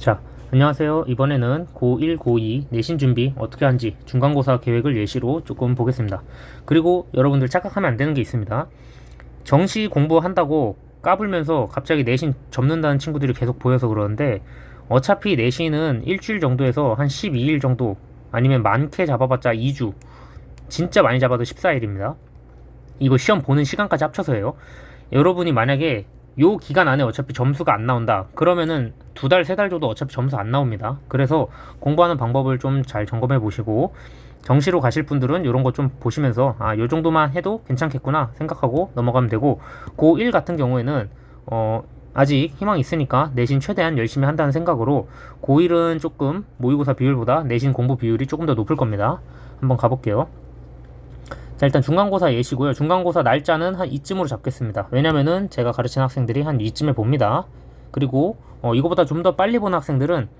자, 안녕하세요. 이번에는 고1, 고2 내신 준비 어떻게 하는지 중간고사 계획을 예시로 조금 보겠습니다. 그리고 여러분들 착각하면 안 되는 게 있습니다. 정시 공부한다고 까불면서 갑자기 내신 접는다는 친구들이 계속 보여서 그러는데 어차피 내신은 일주일 정도에서 한 12일 정도 아니면 많게 잡아봤자 2주 진짜 많이 잡아도 14일입니다. 이거 시험 보는 시간까지 합쳐서예요. 여러분이 만약에 요 기간 안에 어차피 점수가 안 나온다. 그러면은 두 달, 세달 정도 어차피 점수 안 나옵니다. 그래서 공부하는 방법을 좀 잘 점검해 보시고 정시로 가실 분들은 이런 거 좀 보시면서 아, 요 정도만 해도 괜찮겠구나 생각하고 넘어가면 되고 고1 같은 경우에는 어 아직 희망이 있으니까 내신 최대한 열심히 한다는 생각으로 고1은 조금 모의고사 비율보다 내신 공부 비율이 조금 더 높을 겁니다. 한번 가볼게요. 자 일단 중간고사 예시고요. 중간고사 날짜는 한 이쯤으로 잡겠습니다. 왜냐면은 제가 가르친 학생들이 한 이쯤에 봅니다. 그리고 어, 이거보다 좀 더 빨리 보는 학생들은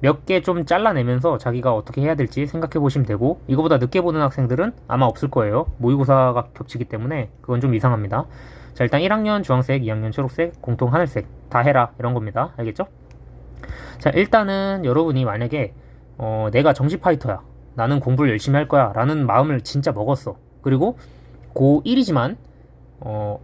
몇 개 좀 잘라내면서 자기가 어떻게 해야 될지 생각해 보시면 되고 이거보다 늦게 보는 학생들은 아마 없을 거예요. 모의고사가 겹치기 때문에 그건 좀 이상합니다. 자 일단 1학년 주황색, 2학년 초록색, 공통 하늘색 다 해라 이런 겁니다. 알겠죠? 자 일단은 여러분이 만약에 어, 내가 정시 파이터야. 나는 공부를 열심히 할 거야. 라는 마음을 진짜 먹었어. 그리고 고1이지만 어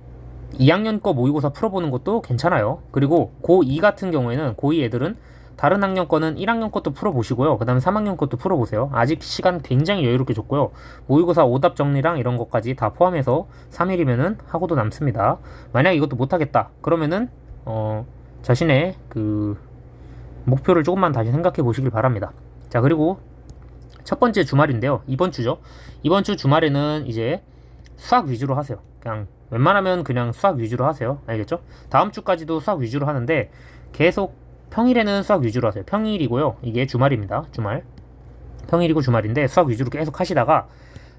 2학년 거 모의고사 풀어보는 것도 괜찮아요. 그리고 고2 같은 경우에는 고2 애들은 다른 학년 거는 1학년 것도 풀어보시고요. 그 다음에 3학년 것도 풀어보세요. 아직 시간 굉장히 여유롭게 줬고요. 모의고사 오답 정리랑 이런 것까지 다 포함해서 3일이면은 하고도 남습니다. 만약 이것도 못하겠다. 그러면은, 어, 자신의 그, 목표를 조금만 다시 생각해 보시길 바랍니다. 자, 그리고 첫 번째 주말인데요. 이번 주죠. 이번 주 주말에는 이제 수학 위주로 하세요. 그냥 웬만하면 그냥 수학 위주로 하세요. 알겠죠? 다음 주까지도 수학 위주로 하는데 계속 평일에는 수학 위주로 하세요. 평일이고요. 이게 주말입니다. 주말. 평일이고 주말인데 수학 위주로 계속 하시다가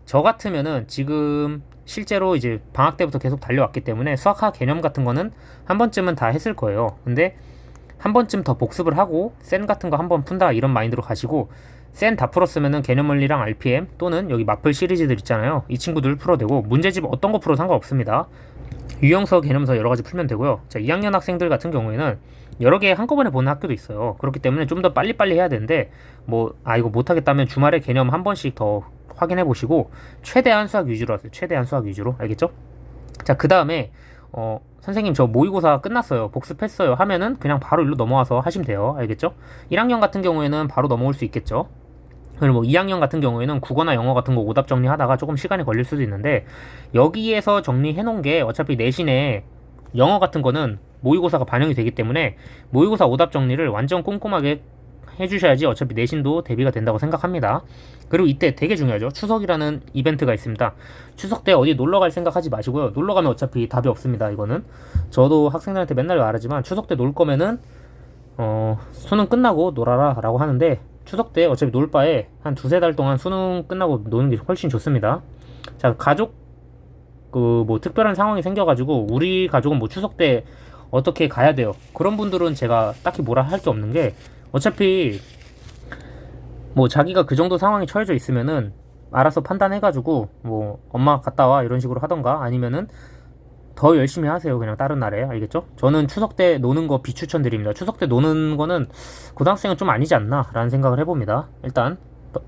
저 같으면은 지금 실제로 이제 방학 때부터 계속 달려왔기 때문에 수학학 개념 같은 거는 한 번쯤은 다 했을 거예요. 근데 한 번쯤 더 복습을 하고 센 같은 거 한 번 푼다 이런 마인드로 가시고 센다 풀었으면은 개념 원리랑 RPM 또는 여기 마플 시리즈들 있잖아요. 이 친구들 풀어도 되고 문제집 어떤 거 풀어도 상관없습니다. 유형서, 개념서 여러 가지 풀면 되고요. 자, 2학년 학생들 같은 경우에는 여러 개 한꺼번에 보는 학교도 있어요. 그렇기 때문에 좀 더 빨리빨리 해야 되는데 뭐 아 이거 못 하겠다면 주말에 개념 한 번씩 더 확인해 보시고 최대한 수학 위주로 하세요. 최대한 수학 위주로. 알겠죠? 자, 그다음에 어 선생님 저 모의고사 끝났어요. 복습했어요. 하면은 그냥 바로 일로 넘어와서 하시면 돼요. 알겠죠? 1학년 같은 경우에는 바로 넘어올 수 있겠죠. 그리고 뭐 2학년 같은 경우에는 국어나 영어 같은 거 오답 정리하다가 조금 시간이 걸릴 수도 있는데 여기에서 정리해 놓은 게 어차피 내신에 영어 같은 거는 모의고사가 반영이 되기 때문에 모의고사 오답 정리를 완전 꼼꼼하게 해주셔야지 어차피 내신도 대비가 된다고 생각합니다. 그리고 이때 되게 중요하죠. 추석이라는 이벤트가 있습니다. 추석 때 어디 놀러 갈 생각하지 마시고요. 놀러 가면 어차피 답이 없습니다. 이거는 저도 학생들한테 맨날 말하지만 추석 때 놀 거면은 어, 수능 끝나고 놀아라 라고 하는데 추석 때 어차피 놀 바에 한 두세 달 동안 수능 끝나고 노는 게 훨씬 좋습니다. 자, 가족 그 뭐 특별한 상황이 생겨가지고 우리 가족은 뭐 추석 때 어떻게 가야 돼요. 그런 분들은 제가 딱히 뭐라 할 게 없는 게 어차피 뭐 자기가 그 정도 상황에 처해져 있으면은 알아서 판단해가지고 뭐 엄마 갔다 와 이런 식으로 하던가 아니면은 더 열심히 하세요 그냥 다른 날에 알겠죠? 저는 추석 때 노는 거 비추천드립니다. 추석 때 노는 거는 고등학생은 좀 아니지 않나 라는 생각을 해봅니다. 일단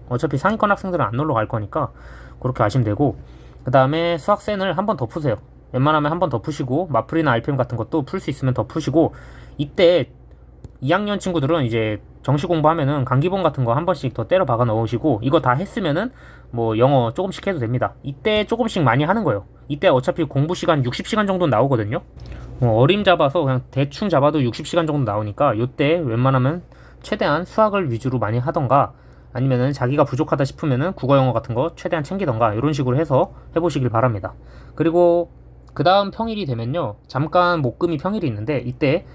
어차피 상위권 학생들은 안 놀러 갈 거니까 그렇게 아시면 되고 그 다음에 수학센을 한 번 더 푸세요. 웬만하면 한 번 더 푸시고 마플이나 RPM 같은 것도 풀 수 있으면 더 푸시고 이때 2학년 친구들은 이제 정시 공부하면은 강기본 같은 거 한 번씩 더 때려 박아 넣으시고 이거 다 했으면은 뭐 영어 조금씩 해도 됩니다. 이때 조금씩 많이 하는 거예요. 이때 어차피 공부 시간 60시간 정도 나오거든요. 뭐 어림 잡아서 그냥 대충 잡아도 60시간 정도 나오니까 이때 웬만하면 최대한 수학을 위주로 많이 하던가 아니면은 자기가 부족하다 싶으면은 국어 영어 같은 거 최대한 챙기던가 이런 식으로 해서 해보시길 바랍니다. 그리고 그 다음 평일이 되면요 잠깐 목금이 평일이 있는데 이때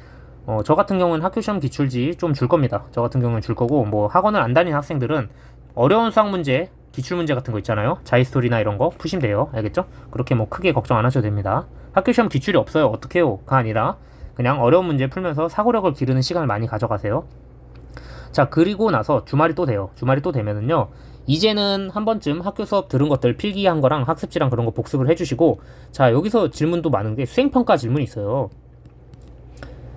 어, 저 같은 경우는 학교 시험 기출지 좀 줄 겁니다. 저 같은 경우는 줄 거고 뭐 학원을 안 다니는 학생들은 어려운 수학 문제 기출 문제 같은 거 있잖아요. 자이스토리나 이런 거 푸시면 돼요. 알겠죠? 그렇게 뭐 크게 걱정 안 하셔도 됩니다. 학교 시험 기출이 없어요. 어떻게요?가 아니라 그냥 어려운 문제 풀면서 사고력을 기르는 시간을 많이 가져가세요. 자, 그리고 나서 주말이 또 돼요. 주말이 또 되면은요. 이제는 한 번쯤 학교 수업 들은 것들 필기한 거랑 학습지랑 그런 거 복습을 해주시고 자, 여기서 질문도 많은 게 수행평가 질문이 있어요.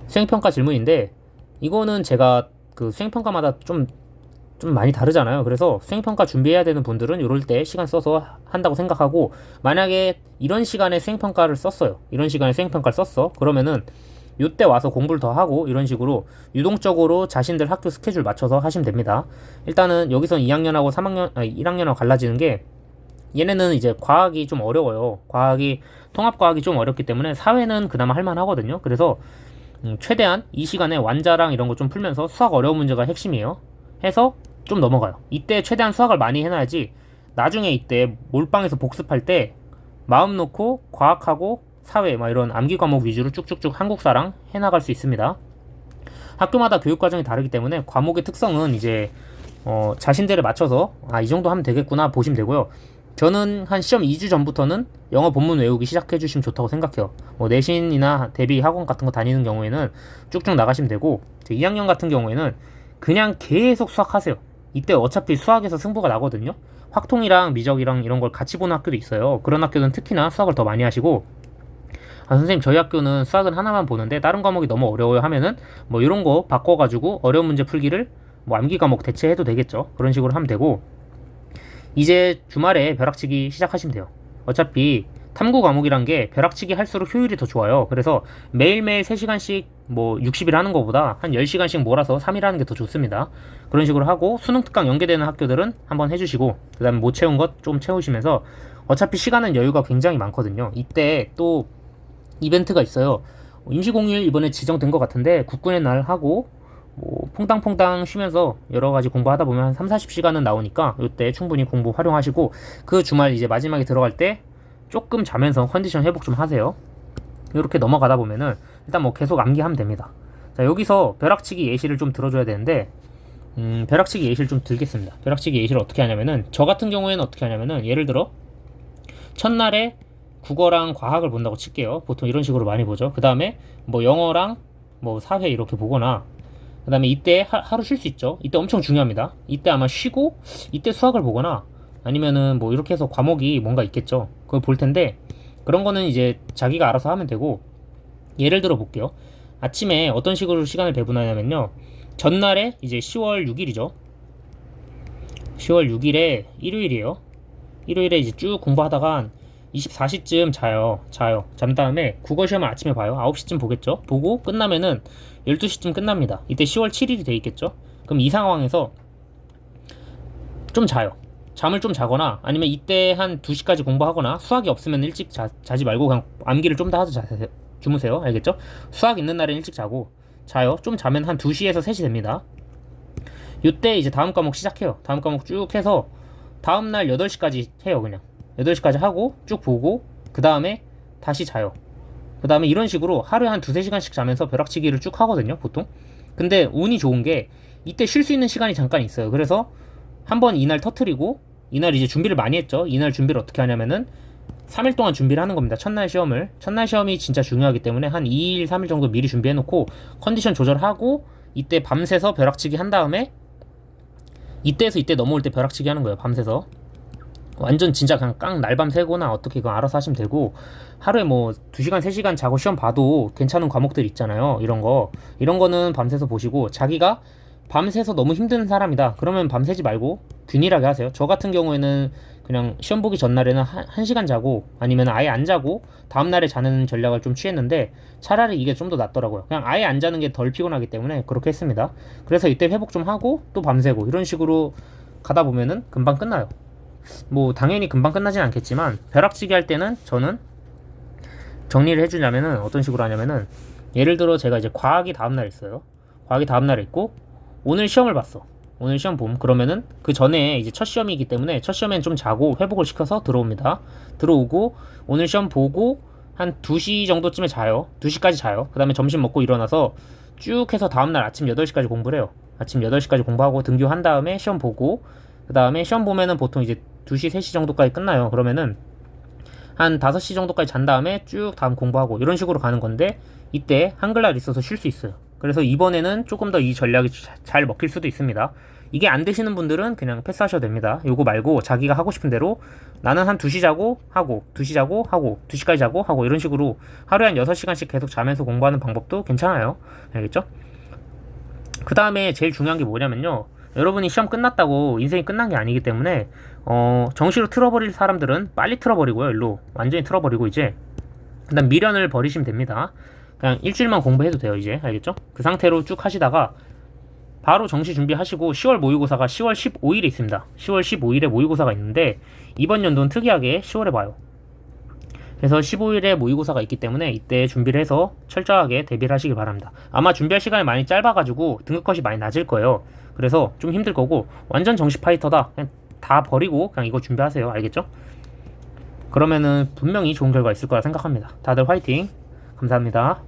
수행평가 질문인데 이거는 제가 그 수행평가마다 좀, 좀 많이 다르잖아요. 그래서 수행평가 준비해야 되는 분들은 이럴 때 시간 써서 한다고 생각하고, 만약에 이런 시간에 수행평가를 썼어요. 이런 시간에 수행평가를 썼어. 그러면은 요때 와서 공부를 더 하고 이런 식으로 유동적으로 자신들 학교 스케줄 맞춰서 하시면 됩니다. 일단은 여기서 2학년하고 3학년, 아니 1학년하고 갈라지는 게 얘네는 이제 과학이 좀 어려워요. 과학이 통합과학이 좀 어렵기 때문에 사회는 그나마 할만하거든요. 그래서 음, 최대한 이 시간에 완자랑 이런 거 좀 풀면서 수학 어려운 문제가 핵심이에요. 해서 좀 넘어가요. 이때 최대한 수학을 많이 해놔야지 나중에 이때 몰빵에서 복습할 때 마음 놓고 과학하고 사회 막 이런 암기 과목 위주로 쭉쭉쭉 한국사랑 해나갈 수 있습니다. 학교마다 교육 과정이 다르기 때문에 과목의 특성은 이제 어, 자신들에 맞춰서 아 이 정도 하면 되겠구나 보시면 되고요. 저는 한 시험 2주 전부터는 영어 본문 외우기 시작해 주시면 좋다고 생각해요. 뭐 내신이나 대비 학원 같은 거 다니는 경우에는 쭉쭉 나가시면 되고 2학년 같은 경우에는 그냥 계속 수학하세요. 이때 어차피 수학에서 승부가 나거든요. 확통이랑 미적이랑 이런 걸 같이 보는 학교도 있어요. 그런 학교는 특히나 수학을 더 많이 하시고 아, 선생님 저희 학교는 수학은 하나만 보는데 다른 과목이 너무 어려워요 하면은 뭐 이런 거 바꿔가지고 어려운 문제 풀기를 뭐 암기 과목 대체해도 되겠죠. 그런 식으로 하면 되고 이제 주말에 벼락치기 시작하시면 돼요. 어차피 탐구 과목이란 게 벼락치기 할수록 효율이 더 좋아요. 그래서 매일매일 3시간씩 뭐 60일 하는 것보다 한 10시간씩 몰아서 3일 하는 게 더 좋습니다. 그런 식으로 하고 수능 특강 연계되는 학교들은 한번 해주시고 그 다음에 못 채운 것 좀 채우시면서 어차피 시간은 여유가 굉장히 많거든요. 이때 또 이벤트가 있어요. 임시공휴일 이번에 지정된 것 같은데 국군의 날 하고 뭐 퐁당퐁당 쉬면서 여러 가지 공부하다 보면 한 3, 40시간은 나오니까 이때 충분히 공부 활용하시고 그 주말 이제 마지막에 들어갈 때 조금 자면서 컨디션 회복 좀 하세요. 이렇게 넘어가다 보면은 일단 뭐 계속 암기하면 됩니다. 자 여기서 벼락치기 예시를 좀 들어줘야 되는데 음, 벼락치기 예시를 좀 들겠습니다. 벼락치기 예시를 어떻게 하냐면은 저 같은 경우에는 어떻게 하냐면은 예를 들어 첫날에 국어랑 과학을 본다고 칠게요. 보통 이런 식으로 많이 보죠. 그 다음에 뭐 영어랑 뭐 사회 이렇게 보거나 그 다음에 이때 하, 루 쉴 수 있죠. 이때 엄청 중요합니다. 이때 아마 쉬고 이때 수학을 보거나 아니면은 뭐 이렇게 해서 과목이 뭔가 있겠죠. 그걸 볼 텐데 그런 거는 이제 자기가 알아서 하면 되고 예를 들어 볼게요. 아침에 어떤 식으로 시간을 배분하냐면요. 전날에 이제 10월 6일이죠. 10월 6일에 일요일이에요. 일요일에 이제 쭉 공부하다가 한 24시쯤 자요. 자요. 잠 다음에 국어 시험을 아침에 봐요. 9시쯤 보겠죠. 보고 끝나면은 12시쯤 끝납니다. 이때 10월 7일이 돼 있겠죠. 그럼 이 상황에서 좀 자요. 잠을 좀 자거나 아니면 이때 한 2시까지 공부하거나 수학이 없으면 일찍 자, 자지 말고 그냥 암기를 좀 더 하서 자, 주무세요. 알겠죠? 수학 있는 날엔 일찍 자고 자요. 좀 자면 한 2시에서 3시 됩니다. 이때 이제 다음 과목 시작해요. 다음 과목 쭉 해서 다음 날 8시까지 해요, 그냥. 8시까지 하고 쭉 보고 그 다음에 다시 자요. 그 다음에 이런 식으로 하루에 한 두세 시간씩 자면서 벼락치기를 쭉 하거든요, 보통. 근데 운이 좋은 게 이때 쉴 수 있는 시간이 잠깐 있어요. 그래서 한번 이날 터트리고 이날 이제 준비를 많이 했죠. 이날 준비를 어떻게 하냐면은 3일 동안 준비를 하는 겁니다. 첫날 시험을. 첫날 시험이 진짜 중요하기 때문에 한 2일, 3일 정도 미리 준비해 놓고 컨디션 조절하고 이때 밤새서 벼락치기 한 다음에 이때에서 이때 넘어올 때 벼락치기 하는 거예요. 밤새서. 완전 진짜 그냥 깡 날밤 새거나 어떻게 이거 알아서 하시면 되고 하루에 뭐 2시간 3시간 자고 시험 봐도 괜찮은 과목들 있잖아요 이런 거. 이런 거는 밤새서 보시고 자기가 밤새서 너무 힘든 사람이다. 그러면 밤새지 말고 균일하게 하세요. 저 같은 경우에는 그냥 시험 보기 전날에는 한, 1시간 자고 아니면 아예 안 자고 다음날에 자는 전략을 좀 취했는데 차라리 이게 좀 더 낫더라고요. 그냥 아예 안 자는 게 덜 피곤하기 때문에 그렇게 했습니다. 그래서 이때 회복 좀 하고 또 밤새고 이런 식으로 가다 보면은 금방 끝나요 뭐 당연히 금방 끝나진 않겠지만 벼락치기 할 때는 저는 정리를 해주냐면은 어떤 식으로 하냐면은 예를 들어 제가 이제 과학이 다음날 있어요. 과학이 다음날 있고 오늘 시험을 봤어. 오늘 시험 봄 그러면은 그 전에 이제 첫 시험이기 때문에 첫 시험엔 좀 자고 회복을 시켜서 들어옵니다. 들어오고 오늘 시험 보고 한 2시 정도쯤에 자요. 2시까지 자요. 그 다음에 점심 먹고 일어나서 쭉 해서 다음날 아침 8시까지 공부를 해요. 아침 8시까지 공부하고 등교한 다음에 시험 보고 그 다음에 시험 보면은 보통 이제 2시, 3시 정도까지 끝나요. 그러면은 한 5시 정도까지 잔 다음에 쭉 다음 공부하고 이런 식으로 가는 건데 이때 한글날 있어서 쉴 수 있어요. 그래서 이번에는 조금 더 이 전략이 잘 먹힐 수도 있습니다. 이게 안 되시는 분들은 그냥 패스하셔도 됩니다. 요거 말고 자기가 하고 싶은 대로 나는 한 2시 자고 하고 2시 자고 하고 2시까지 자고 하고 이런 식으로 하루에 한 6시간씩 계속 자면서 공부하는 방법도 괜찮아요. 알겠죠? 그 다음에 제일 중요한 게 뭐냐면요. 여러분이 시험 끝났다고 인생이 끝난 게 아니기 때문에 어, 정시로 틀어버릴 사람들은 빨리 틀어버리고요. 일로 완전히 틀어버리고 이제 그다음 미련을 버리시면 됩니다. 그냥 일주일만 공부해도 돼요. 이제 알겠죠? 그 상태로 쭉 하시다가 바로 정시 준비하시고 10월 모의고사가 10월 15일에 있습니다. 10월 15일에 모의고사가 있는데 이번 연도는 특이하게 10월에 봐요. 그래서 15일에 모의고사가 있기 때문에 이때 준비를 해서 철저하게 대비를 하시길 바랍니다. 아마 준비할 시간이 많이 짧아가지고 등급컷이 많이 낮을 거예요. 그래서 좀 힘들 거고 완전 정시 파이터다. 그냥 다 버리고 그냥 이거 준비하세요. 알겠죠? 그러면은 분명히 좋은 결과 있을 거라 생각합니다. 다들 화이팅! 감사합니다.